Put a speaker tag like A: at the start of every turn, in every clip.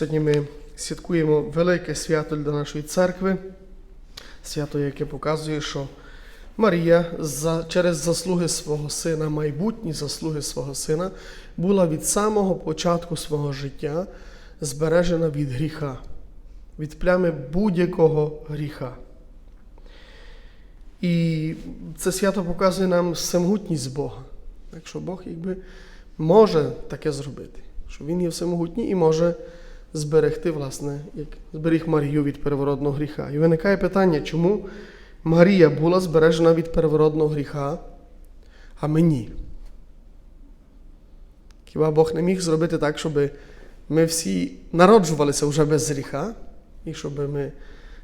A: Сьогодні ми святкуємо велике свято для нашої церкви, свято, яке показує, що Марія за, через заслуги свого сина, майбутні заслуги свого сина, була від самого початку свого життя збережена від гріха, від плями будь-якого гріха. І це свято показує нам всемогутність Бога. Якщо Бог якби може таке зробити, що Він є всемогутній і може зберегти, власне, як зберіг Марію від переворотного гріха. І виникає питання, чому Марія була збережена від переворотного гріха, а мені? Хіба Бог не міг зробити так, щоб ми всі народжувалися вже без гріха, і щоб ми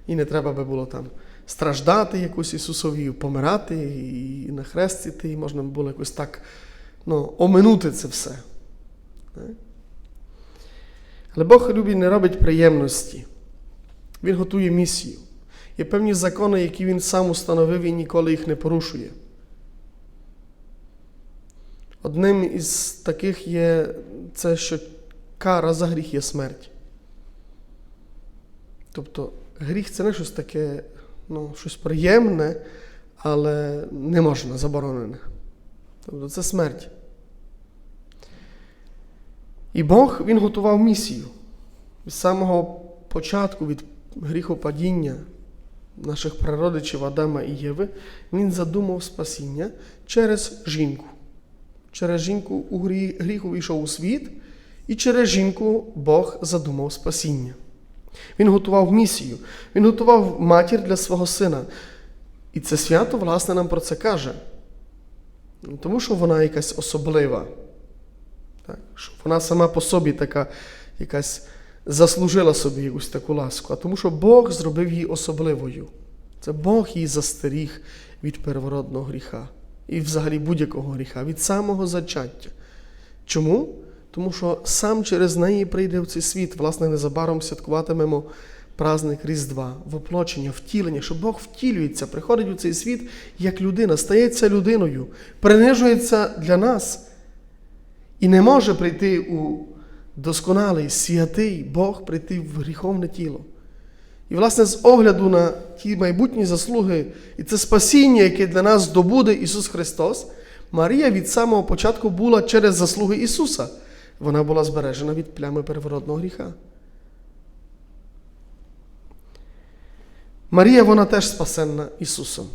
A: і не треба би було там страждати якусь Ісусові, помирати і на хрестити, і можна було якось так ну, оминути це все. Але Бог любить не робить приємності. Він готує місію. Є певні закони, які він сам установив і ніколи їх не порушує. Одним із таких є це, що кара за гріх є смерть. Тобто гріх це не щось таке, ну, щось приємне, але не можна, заборонене. Тобто це смерть. І Бог Він готував місію. З самого початку від гріхопадіння наших прародичів Адама і Єви, Він задумав спасіння через жінку. Через жінку у гріх увійшов у світ, і через жінку Бог задумав спасіння. Він готував місію, він готував матір для свого сина. І це свято, власне, нам про це каже. Тому що вона якась особлива. Так? Що вона сама по собі така якась заслужила собі якусь таку ласку, а тому, що Бог зробив її особливою. Це Бог її застеріг від переворотного гріха і взагалі будь-якого гріха, від самого зачаття. Чому? Тому що сам через неї прийде в цей світ, власне, незабаром святкуватимемо праздник Різдва, воплочення, втілення, що Бог втілюється, приходить у цей світ як людина, стається людиною, принижується для нас і не може прийти у досконалий, святий Бог прийти в гріховне тіло. І, власне, з огляду на ті майбутні заслуги і це спасіння, яке для нас здобуде Ісус Христос, Марія від самого початку була через заслуги Ісуса. Вона була збережена від плями переворотного гріха. Марія, вона теж спасенна Ісусом.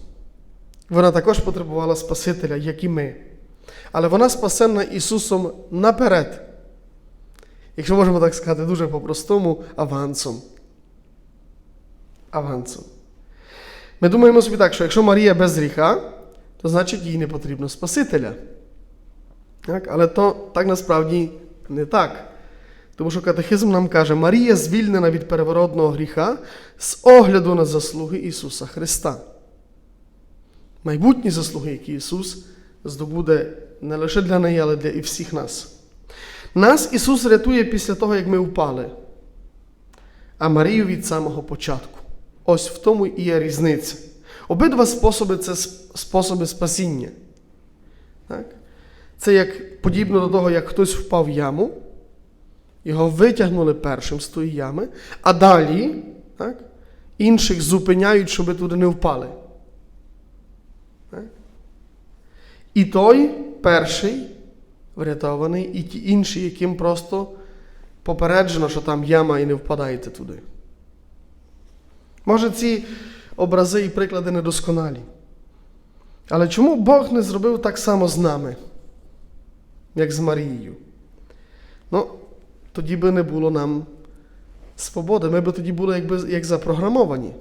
A: Вона також потребувала Спасителя, як і ми. Але вона спасенна Ісусом наперед. Якщо можемо так сказати, дуже по-простому авансом. Авансом. Ми думаємо собі так, що якщо Марія без гріха, то значить їй не потрібно Спасителя. Так? Але то так насправді не так. Тому що катехизм нам каже, Марія звільнена від переворотного гріха з огляду на заслуги Ісуса Христа. Майбутні заслуги, які Ісус здобуде не лише для неї, але для і всіх нас. Нас Ісус рятує після того, як ми впали, а Марію від самого початку. Ось в тому і є різниця. Обидва способи це способи спасіння. Так? Це як подібно до того, як хтось впав в яму, його витягнули першим з тої ями, а далі так, інших зупиняють, щоб туди не впали. Так? І той перший врятований, і ті інші, яким просто попереджено, що там яма і не впадаєте туди. Може, ці образи і приклади недосконалі. Але чому Бог не зробив так само з нами, як з Марією? Ну, тоді би не було нам свободи. Ми б тоді були якби, як запрограмовані.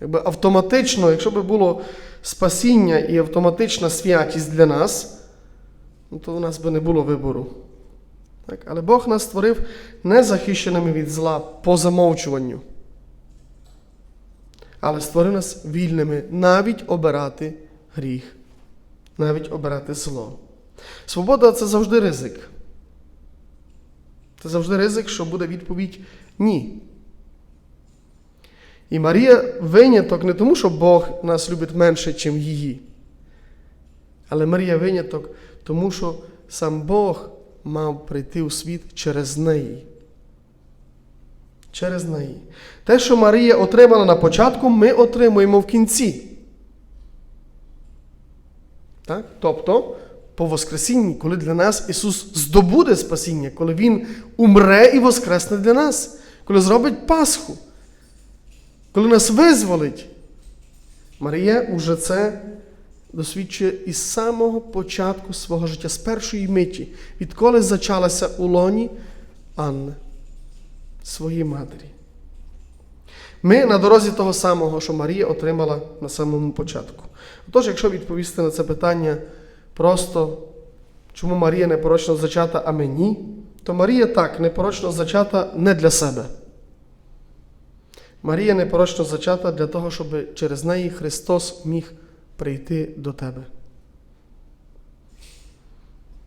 A: Якби Автоматично, якщо б було спасіння і автоматична святість для нас, ну, то у нас би не було вибору. Так? Але Бог нас створив незахищеними від зла по замовчуванню. Але створив нас вільними навіть обирати гріх, навіть обирати зло. Свобода це завжди ризик. Це завжди ризик, що буде відповідь ні. І Марія виняток не тому, що Бог нас любить менше, ніж її. Але Марія виняток тому, що сам Бог мав прийти у світ через неї. Через неї. Те, що Марія отримала на початку, ми отримуємо в кінці. Так? Тобто, по Воскресінні, коли для нас Ісус здобуде спасіння, коли Він умре і воскресне для нас, коли зробить Пасху, коли нас визволить, Марія уже це досвідчує із самого початку свого життя, з першої миті, відколи зачалася у лоні Анни, своїй матері. Ми на дорозі того самого, що Марія отримала на самому початку. Отож, якщо відповісти на це питання просто, чому Марія непорочно зачата, а мені, то Марія так непорочно зачата не для себе. Марія непорочно зачата для того, щоб через неї Христос міг прийти до тебе.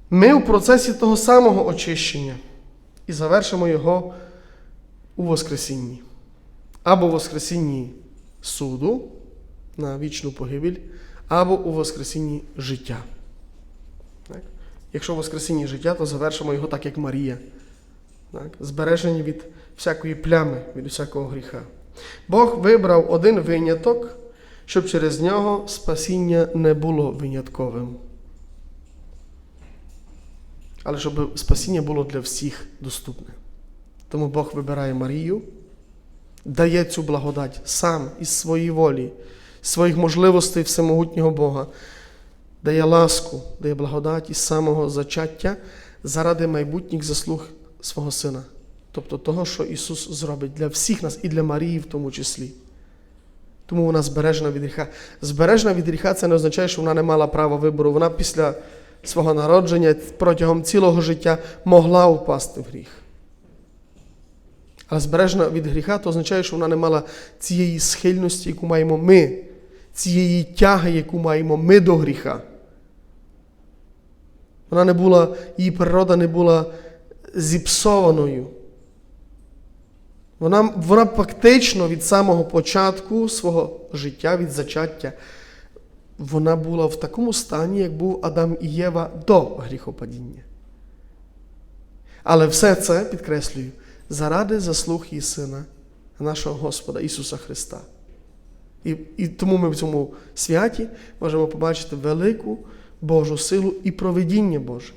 A: Ми у процесі того самого очищення і завершимо його у Воскресінні. Або у Воскресінні суду на вічну погибель, або у Воскресінні життя. Так? Якщо в Воскресінні життя, то завершимо його так, як Марія. Так? Збережені від всякої плями, від усякого гріха. Бог вибрав один виняток, щоб через нього спасіння не було винятковим. Але щоб спасіння було для всіх доступне. Тому Бог вибирає Марію, дає цю благодать сам із своєї волі, своїх можливостей всемогутнього Бога, дає ласку, дає благодать із самого зачаття заради майбутніх заслуг свого Сина. Тобто того, що Ісус зробить для всіх нас і для Марії в тому числі. Тому вона збережена від гріха. Збережена від гріха це не означає, що вона не мала права вибору. Вона після свого народження протягом цілого життя могла впасти в гріх. Але збережена від гріха, то означає, що вона не мала цієї схильності, яку маємо ми, цієї тяги, яку маємо ми до гріха. Вона не була, її природа не була зіпсованою. Вона, вона фактично від самого початку свого життя, від зачаття, вона була в такому стані, як був Адам і Єва до гріхопадіння. Але все це, підкреслюю, заради заслуг її Сина, нашого Господа Ісуса Христа. І, і тому ми в цьому святі можемо побачити велику Божу силу і проведіння Боже,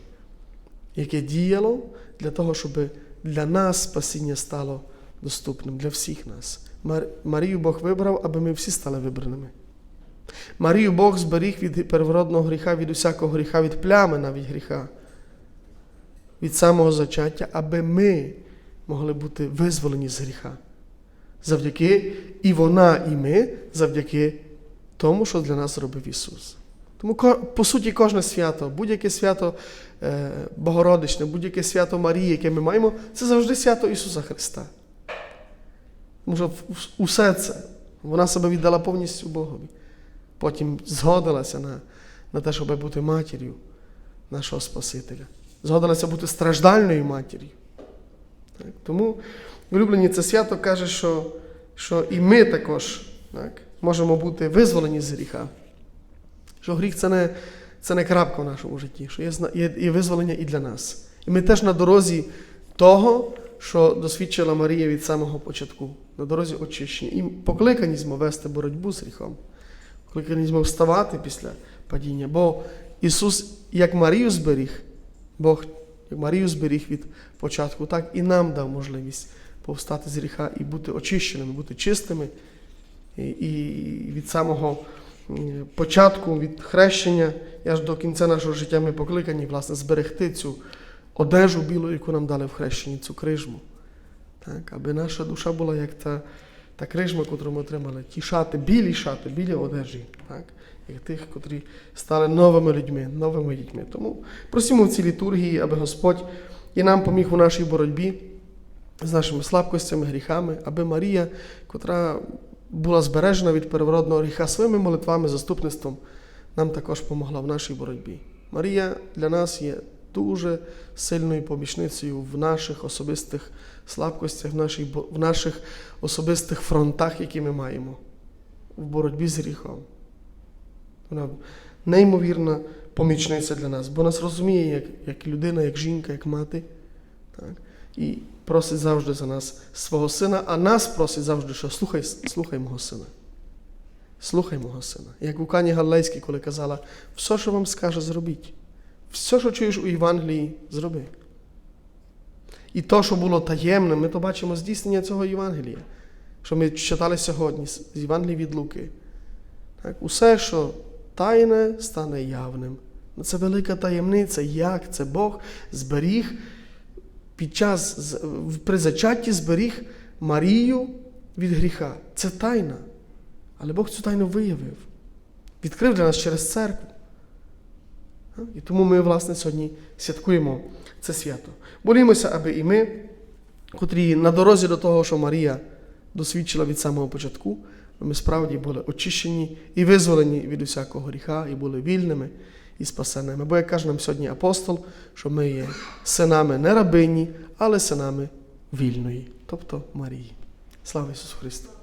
A: яке діяло для того, щоб для нас спасіння стало доступним, для всіх нас. Марію Бог вибрав, аби ми всі стали вибраними. Марію Бог зберіг від первородного гріха, від усякого гріха, від плями навіть гріха, від самого зачаття, аби ми могли бути визволені з гріха. Завдяки і вона, і ми, завдяки тому, що для нас зробив Ісус. Тому, по суті, кожне свято, будь-яке свято е, Богородичне, будь-яке свято Марії, яке ми маємо, це завжди свято Ісуса Христа. Що усе це, вона себе віддала повністю Богові. Потім згодилася на, на те, щоб бути матір'ю нашого Спасителя. Згодилася бути страждальною матір'ю. Тому улюблені це свято каже, що, що і ми також так, можемо бути визволені з гріха. Що гріх це не, це не крапка в нашому житті, що є, є, є визволення і для нас. І ми теж на дорозі того, що досвідчила Марія від самого початку, на дорозі очищення. І покликані змо вести боротьбу з гріхом, покликані змо вставати після падіння. Бо Ісус, як Марію зберіг, Бог, як Марію зберіг від початку, так і нам дав можливість повстати з гріха і бути очищеними, бути чистими. І, від самого початку, від хрещення, аж до кінця нашого життя ми покликані, власне, зберегти цю одежу білу, яку нам дали в хрещенні, цю крижму. Так, Аби наша душа була як та та крижма, яку ми отримали, ті шати, білі шати, білі одежі, так, як тих, котрі стали новими людьми, новими дітьми. Тому просимо в цій літургії, аби Господь і нам поміг у нашій боротьбі з нашими слабкостями, гріхами, аби Марія, котра була збережена від переворотного гріха своїми молитвами, заступництвом, нам також помогла в нашій боротьбі. Марія для нас є дуже сильною помічницею в наших особистих слабкостях, в, нашій, в наших особистих фронтах, які ми маємо, в боротьбі з гріхом. Вона неймовірна помічниця для нас, бо нас розуміє як, як людина, як жінка, як мати, так? і просить завжди за нас свого сина, а нас просить завжди, що слухай, слухай мого сина. Слухай мого сина. Як у Кані Галилейській, коли казала, все, що вам скаже, зробіть. Все, що чуєш у Євангелії, зроби. І то, що було таємним, ми то бачимо здійснення цього Євангелія, що ми читали сьогодні з Євангелії від Луки. Так? Усе, що тайне, стане явним. Ну, Це велика таємниця, як це Бог зберіг під час при зачатті зберіг Марію від гріха. Це тайна. Але Бог цю тайну виявив, відкрив для нас через церкву. І тому ми, власне, сьогодні святкуємо це свято. Молімося, аби і ми, котрі на дорозі до того, що Марія досвідчила від самого початку, ми справді були очищені і визволені від усякого гріха, і були вільними і спасеними. Бо як каже нам сьогодні апостол, що ми є синами не рабині, але синами вільної, тобто Марії. Слава Ісусу Христу!